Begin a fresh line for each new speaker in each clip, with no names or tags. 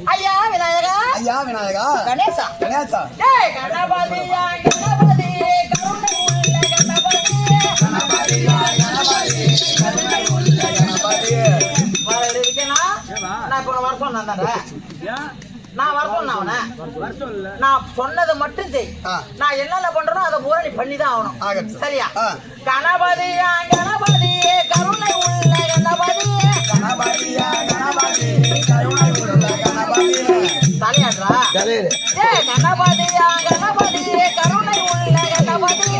ஐயா விநாயகா.
ஐயா விநாயகா.
கணேசா.
கணேசா.
டேய் கணபதியா கணபதி. கருணை உள்ள கணபதி வர இருக்கேனா நான் இப்போ வர சொன்னேன் தானே? நான் வர சொன்னேன் அவனை. நான் சொன்னதை மட்டும் செய்.
ஆ.
நான் என்னென்ன பண்றேனோ அதை பூரா நீ பண்ணி தான் ஆகணும். சரியா. கணபதியா கணபதி கருணை உள்ள கணபதி
கணபதியா கருணை உள்ள கணபதி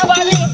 மந்திர கணபதி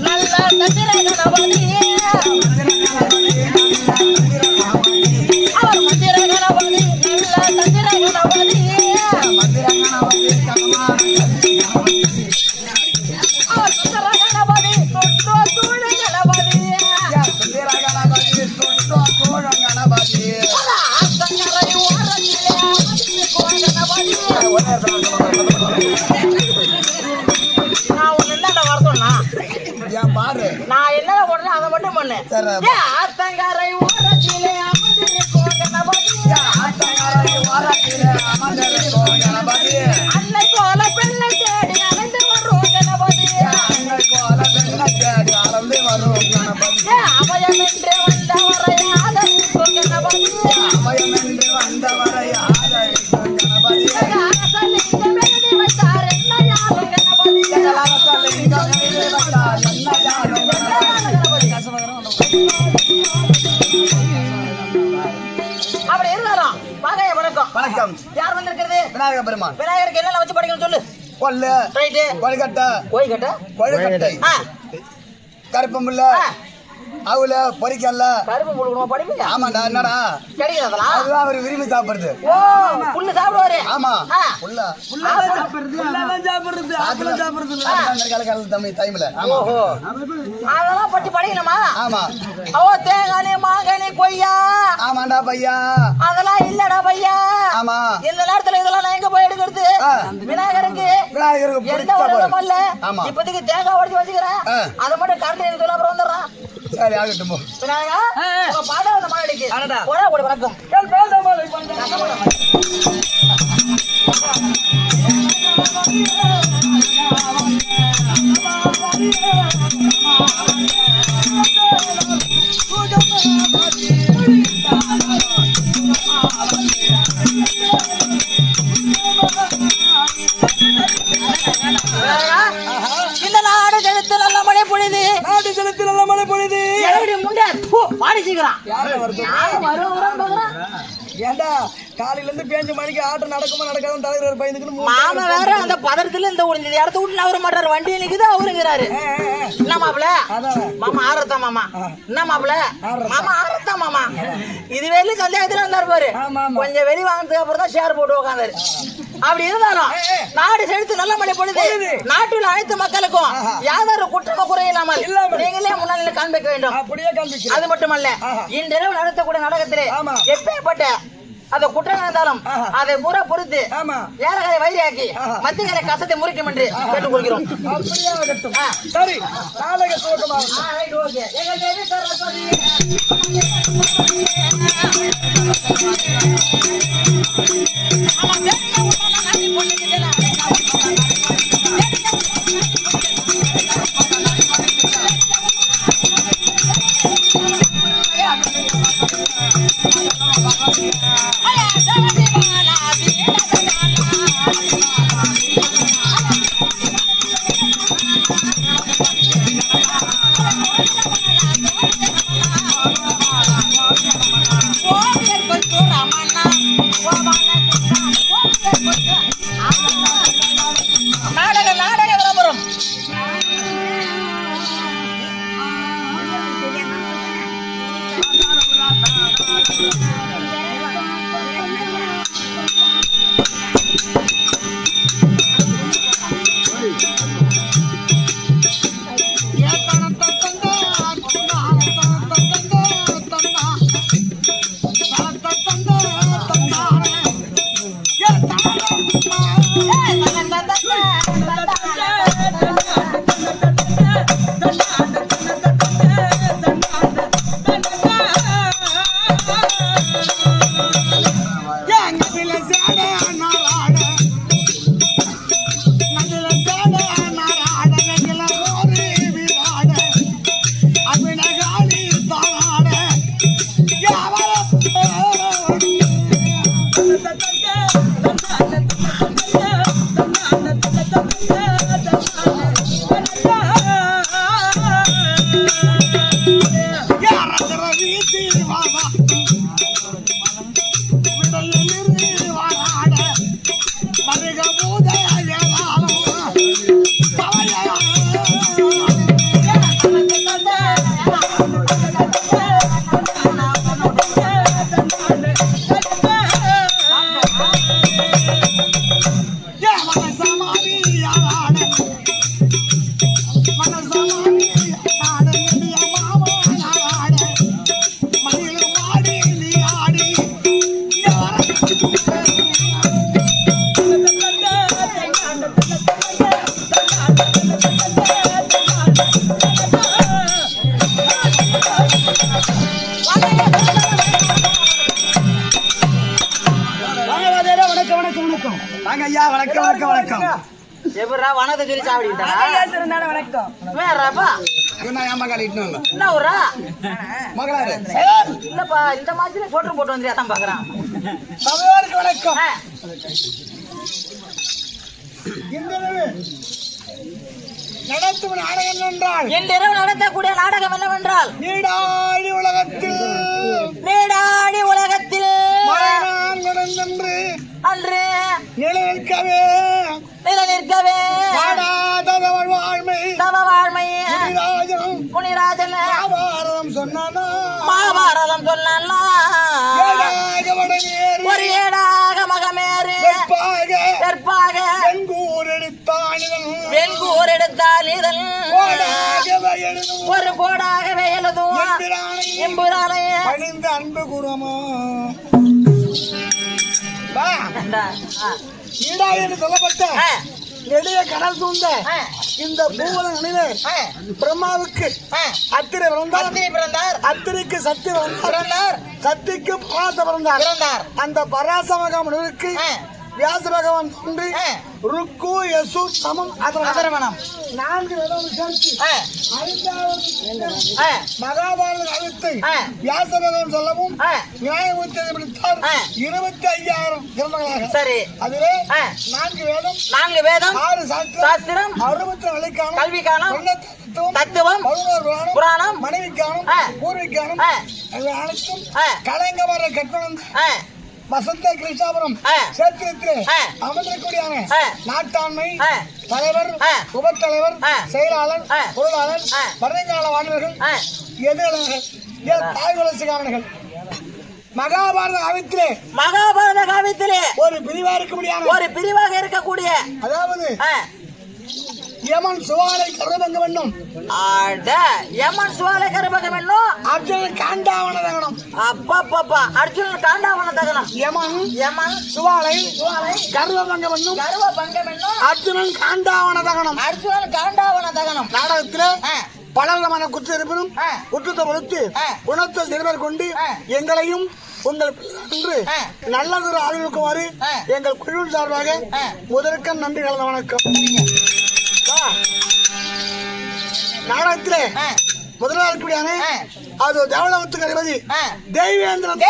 ஏ ஆத்தங்கரை ஓரத்திலே அமர்ந்திருக்கும் கணபதி
ஆட்டக்காரரை ஓரத்திலே அமர்ந்திருக்கும் கணபதி
அன்னை போல பெண்ணை தேடி அலைந்து வரும் கணபதி
அன்னை போல பெண்ணை தேடி அளந்து வரும் கணபதி
ஏ அபயம் என்று வந்தவரை ஆதரிக்கும் கணபதி
அபயமென்று வந்தவரை ஆதரிக்கும் கணபதி
வணக்கம். யார் வந்திருக்கிறது?
விநாயக பெருமான்.
விநாயகருக்கு என்னென்ன வச்சு படிக்கணும் சொல்லு.
கொல்லு
ரைட்டு
கொழுக்கட்டை
கோய் கட்ட
கொழுக்கட்டை
ஆ.
அவுல பொரிக்கல்ல
கருப்பு முழுக்கணும் படிப்பீங்க
ஆமாண்டா என்னடா?
கிடைக்கிறதா
அதுதான் அவர் விரும்பி சாப்பிடுறது.
ஓ புல்லு சாப்பிடுவாரு.
ஆமா
ஆ.
உள்ள
சாப்பிடுறது ஆப்பிளம் சாப்பிடுறது
கால தமிழ் டைம்ல ஆமா
ஓஹோ. அதெல்லாம் பற்றி படிக்கணுமா?
ஆமா.
ஓ தேங்கானி மாங்கனி கொய்யா.
ஆமாண்டா பையா.
அதெல்லாம் இல்லடா பையா.
ஆமா.
இந்த நேரத்துல இதெல்லாம் நான் எங்க போய் எடுக்கிறது. விநாயகருக்கு.
விநாயகருக்கு
எந்த. இல்ல
ஆமா.
இப்போதைக்கு தேங்காய் உடைச்சு வச்சுக்கிறேன். அதை மட்டும் கரண்ட் எனக்கு அப்புறம் வந்துடுறான்.
சரி ஆகட்டும் போ.
அந்த மாடிக்கு
அடடா.
ஒரே ஒரு வணக்கம். விநாயகா,
ஏண்டா காலையில இருந்து பேஞ்ச மணிக்கு ஆட்டம் நடக்குமா நடக்காதுன்னு தலைவர் பயந்துக்கணும்
மாமா வேற அந்த பதறத்துல இந்த இடத்த விட்டு நவர மாட்டாரு வண்டி நிக்குது அவருங்கிறாரு என்ன மாப்பிள. மாமா ஆறத்தா மாமா? என்ன மாப்பிள. மாமா ஆறத்தா மாமா? இது வெளில சந்தேகத்துல இருந்தாரு பாரு. கொஞ்சம் வெளி வாங்கினதுக்கு அப்புறம் தான் ஷேர் போட்டு உட்காந்தாரு அப்படி இருந்தாலும் நாடு செலுத்து நல்ல மழை பொழுது. நாட்டில் அனைத்து மக்களுக்கும் யாதொரு குற்றம குறை இல்லாமல்
இல்லாமல்.
நீங்களே காண்பிக்க வேண்டும்
அப்படியே காண்பிக்கிறேன்
அது மட்டுமல்ல. இன்றிரவு நடத்தக்கூடிய நாடகத்திலே. எப்பேற்பட்ட அந்த குற்றம் இருந்தாலும்
ஆஹா.
அதை பூரா பொறுத்து வைரியாக்கி
ஆஹா.
மத்தியகளை கசத்தை முறிக்கும் என்று
ஆகட்டும்
ஆ.
சரி நாடக துவக்கமாகும்
ஐயா, தேவதி
Thank you. 三马
எப்படிடா வனத்தை சொல்லி சாப்பிடுட்டா
வணக்கம்
வேறப்பா
என்ன என் மகள் இட்டுன்னு வாங்க.
என்ன ஊரா
மகளாரு
இல்லப்பா இந்த மாதிரி போட்டு போட்டு பாக்குறான்.
வணக்கம். நடத்தும் நாடகம் என்றால்
இன்றிரவு நடத்தக்கூடிய நாடகம் என்னவென்றால்?
நீடாடி உலகத்தில்
நீடாடி உலகத்தில் கற்பாக.
வெண்கூர்
எடுத்தால் இதன்
கோடாக
ஒரு கோடாகவே எழுதும்
எம்பிரானை
எம்புரானை.
பணிந்த அன்பு குருமோ வா, ஈடா என்று சொல்லப்பட்ட நெடிய கடல் சூழ்ந்த இந்த பிரம்மாவுக்கு அத்திரை பிறந்தார்.
பிறந்தார்.
அத்திரைக்கு சக்தி பிறந்தார். சக்திக்கு பராச பிறந்தார்.
பிறந்தார்.
அந்த பராச மகாமுனிவருக்கு
ஆ.
வியாச பகவான் தோன்றி
ஆ.
ருக்கு யசு சமம். அதர்வனம். நான்கு வேதம் சேர்த்து ஐந்தாவது மகாபாரத காலத்தை. வியாச பகவான் சொல்லவும்
ஆ.
நியாயமூர்த்தியை பிடித்தார். இருபத்தி ஐயாயிரம் கிரந்தங்களாக
சரி
அதிலே. நான்கு வேதம்
நான்கு வேதம்
ஆறு சாஸ்திரம் அறுபத்தி நாளைக்கான
கல்விக்கானம்
தத்துவம் புராணம்
ஆ.
இவை அனைத்தும். கலைங்கமர கட்டணம் வசந்த கிருஷ்ணாபுரம். சேத்திரத்திலே
ஆ.
நாட்டாண்மை. தலைவர். உபத்தலைவர். செயலாளர். பொருளாளர். வருங்கால வாணிபர்கள்
ஆ,
எதிராளர்கள் தாய் வளர்ச்சிக்காரர்கள் மகாபாரத காலத்திலே
மகாபாரத காவியத்திலே
ஒரு பிரிவா இருக்க முடியாது
ஒரு பிரிவாக இருக்கக்கூடிய
அதாவது யமன் சுவாலை கருபங்க வேண்டும்
அட, யமன் சுவாலை கருபகம் என்னும்
அர்ஜுனன் காண்டாவன தகனம்
அப்பப்பப்பா அர்ஜுனன் காண்டாவன தகனம்
யமன்
யமன்
சுவாலை
சுவாலை
கருபங்க வேண்டும்
கருவ பங்கம் என்னும்
அர்ஜுனன் காண்டாவன தகனம்
அர்ஜுனன் காண்டாவன தகனம்
நாடகத்திலே பலவிதமான குற்ற இருப்பினும். குற்றத்தை பொறுத்து
ஆ.
குணத்தை சிறுவர் கொண்டு. எங்களையும் உங்கள் என்று
ஆ.
நல்லதொரு ஆதரவுக்குமாறு. எங்கள் குழு சார்பாக
ஆ.
முதற்க நன்றி கலந்த வணக்கம் முதலாக இருக்கக்கூடியான
ஆ.
அது தேவலோகத்துக்கு அதிபதி
ஆ.
தெய்வேந்திரன்